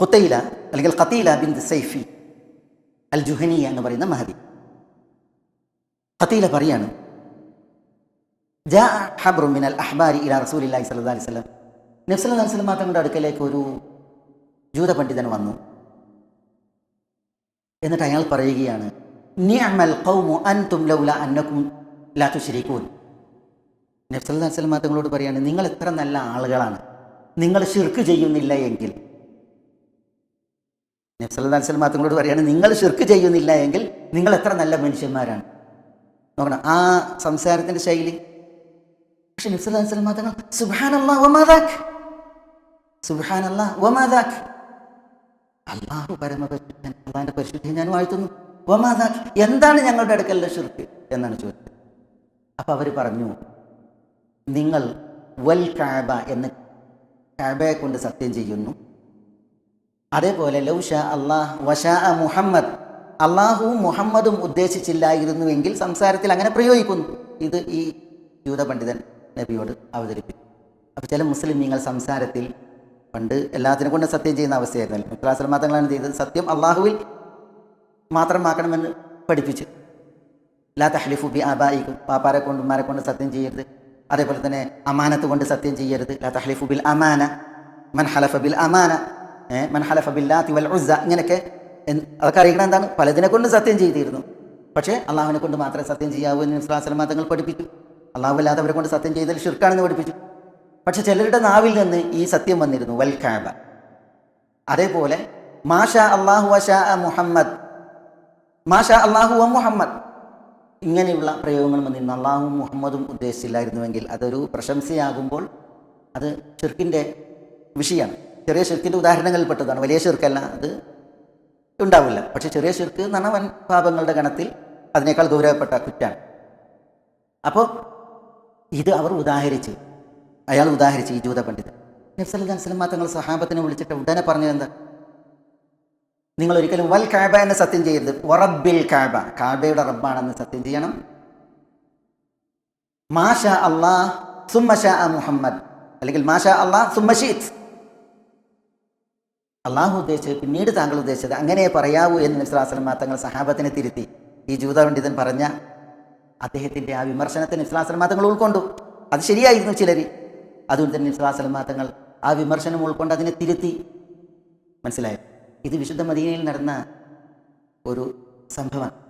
ഖുത്തൈല അല്ലെങ്കിൽ ഖത്തീല ബിൻ സൈഫി അൽ ജുഹനിയ എന്ന് പറയുന്ന മഹദി. ഖത്തീല പറയാണ് അൽ അഹ്ബാരി ഇല റസൂലില്ലാഹി സല്ലല്ലാഹു അലൈഹി വസല്ലം. നബി സല്ലല്ലാഹു അലൈഹി വസല്ലം തങ്ങളുടെ അടുക്കലേക്ക് ഒരു ജൂത പണ്ഡിതൻ വന്നു. എന്നിട്ട് അയാൾ പറയുകയാണ് നിഅമൽ ഖൗമു അൻതും ലൗല അന്നകും ലാ തുശ്രികൂൻ. നബി അലൈഹി വസല്ലം തങ്ങളോട് പറയാണ് നിങ്ങൾ എത്ര നല്ല ആളുകളാണ്. നിങ്ങൾ ഷിർക്ക് ചെയ്യുന്നില്ല എങ്കിൽ നബി സല്ലല്ലാഹു അലൈഹി വസല്ലം തങ്ങളോട് പറയാണ് നിങ്ങൾ ഷിർക്ക് ചെയ്യുന്നില്ല എങ്കിൽ നിങ്ങൾ എത്ര നല്ല മനുഷ്യന്മാരാണ്. നോക്കണം ആ സംസാരത്തിന്റെ ശൈലി. പക്ഷെ നബി സല്ലല്ലാഹു അലൈഹി വസല്ലം തങ്ങൾ സുബ്ഹാനല്ലാഹ് വമാദാക് സുബ്ഹാനല്ലാഹ് വമാദാക് അള്ളാഹു പരമപരിശുദ്ധൻ അള്ളാഹിന്റെ പരിശുദ്ധി ഞാൻ വാഴ്ത്തുന്നു. വമാദാക് എന്താണ് ഞങ്ങളുടെ അടുക്കലുള്ള ഷിർക്ക് എന്നാണ് ചോദിച്ചത്. അപ്പൊ അവർ പറഞ്ഞു നിങ്ങൾ വൽ കാബ എന്ന് കാബയെ കൊണ്ട് സത്യം ചെയ്യുന്നു. അതേപോലെ ലൗഷ അള്ളാഹ് വഷാ മുഹമ്മദ്. അള്ളാഹുവും മുഹമ്മദും ഉദ്ദേശിച്ചില്ലായിരുന്നുവെങ്കിൽ സംസാരത്തിൽ അങ്ങനെ പ്രയോഗിക്കുന്നു. ഇത് ഈ യൂത പണ്ഡിതൻ നബിയോട് അവതരിപ്പിച്ചു. അപ്പോൾ ചില മുസ്ലിമീങ്ങൾ സംസാരത്തിൽ പണ്ട് എല്ലാത്തിനെ കൊണ്ട് സത്യം ചെയ്യുന്ന അവസ്ഥയായിരുന്നു. മുത്തലാസ്ലം മാത്രങ്ങളാണ് ചെയ്തത്? സത്യം അള്ളാഹുവിൽ മാത്രമാക്കണമെന്ന് പഠിപ്പിച്ചു. ലാ തഹ്ലിഫു ബി ആബായിക്കും പാപ്പാരെ കൊണ്ട് ഉമ്മാരെ കൊണ്ട് സത്യം ചെയ്യരുത്. അതേപോലെ തന്നെ അമാനത്ത് കൊണ്ട് സത്യം ചെയ്യരുത്. ലാ തഹ്ലിഫു ബിൽ അമാന മൻ ഹലഫ ബിൽ അമാന. ഏ, മൻ ഹലഫ ബില്ലാത്തി വൽ ഉസ്സ ഇങ്ങനെയൊക്കെ അതൊക്കെ അറിയിക്കണം എന്താണ്? പലതിനെ കൊണ്ട് സത്യം ചെയ്തിരുന്നു. പക്ഷേ അള്ളാഹുവിനെ കൊണ്ട് മാത്രമേ സത്യം ചെയ്യാവൂ എന്ന് ഇസ്ലാസ്ലം തങ്ങൾ പഠിപ്പിച്ചു. അള്ളാഹു അല്ലാതെ അവരെ കൊണ്ട് സത്യം ചെയ്താൽ ഷിർക്കാണെന്ന് പഠിപ്പിച്ചു. പക്ഷെ ചിലരുടെ നാവിൽ നിന്ന് ഈ സത്യം വന്നിരുന്നു. വൽ കാബ. അതേപോലെ മാഷാ അള്ളാഹു വശാ മുഹമ്മദ്. മാഷാ അള്ളാഹു മുഹമ്മദ്. ഇങ്ങനെയുള്ള പ്രയോഗങ്ങൾ വന്നിരുന്നു. അള്ളാഹു മുഹമ്മദും ഉദ്ദേശിച്ചില്ലായിരുന്നുവെങ്കിൽ അതൊരു പ്രശംസയാകുമ്പോൾ അത് ഷിർക്കിന്റെ വിഷയമാണ്. ചെറിയ ശിർക്കിന്റെ ഉദാഹരണങ്ങളിൽ പെട്ടതാണ് വലിയ ശിർക്കല്ല അത്. ഉണ്ടാവില്ല. പക്ഷെ ചെറിയ ശിർക്ക് എന്ന് പറഞ്ഞാൽ വൻ പാപങ്ങളുടെ ഗണത്തിൽ അതിനേക്കാൾ ഗൗരവപ്പെട്ട കുറ്റാണ്. അപ്പോൾ ഇത് അവർ ഉദാഹരിച്ച്. അയാൾ ഉദാഹരിച്ച് ഈ ജൂത പണ്ഡിതൻ. നബ്സല്ലാ മാത്രങ്ങൾ സഹാബത്തിനെ വിളിച്ചിട്ട് ഉടനെ പറഞ്ഞത് എന്താ? നിങ്ങൾ ഒരിക്കലും വൽ കാബ എന്ന് സത്യം ചെയ്യരുത്. വറബിൽ കാബ. കാബയുടെ റബ്ബാണെന്ന് സത്യം ചെയ്യണം. മാഷ അള്ളാഹ് സുമ്മഷ മുഹമ്മദ്. അല്ലെങ്കിൽ മാഷ അള്ളാഹ് സുമ്മഷീത്ത് അള്ളാഹു ഉദ്ദേശിച്ചത് പിന്നീട് താങ്കൾ ഉദ്ദേശിച്ചത് അങ്ങനെ പറയാവൂ എന്ന് നിസ്ലാസ്ലം തങ്ങൾ സഹാബത്തിനെ തിരുത്തി. ഈ ജൂത പണ്ഡിതൻ പറഞ്ഞ അദ്ദേഹത്തിന്റെ ആ വിമർശനത്തിന് നിസ്ലാസ്ലം തങ്ങൾ ഉൾക്കൊണ്ടു. അത് ശരിയായിരുന്നു ചിലർ അതുകൊണ്ട് തന്നെ നിസ്ലാസ്ലം തങ്ങൾ ആ വിമർശനം ഉൾക്കൊണ്ട് അതിനെ തിരുത്തി. മനസ്സിലായോ? ഇത് വിശുദ്ധ മദീനയിൽ നടന്ന ഒരു സംഭവം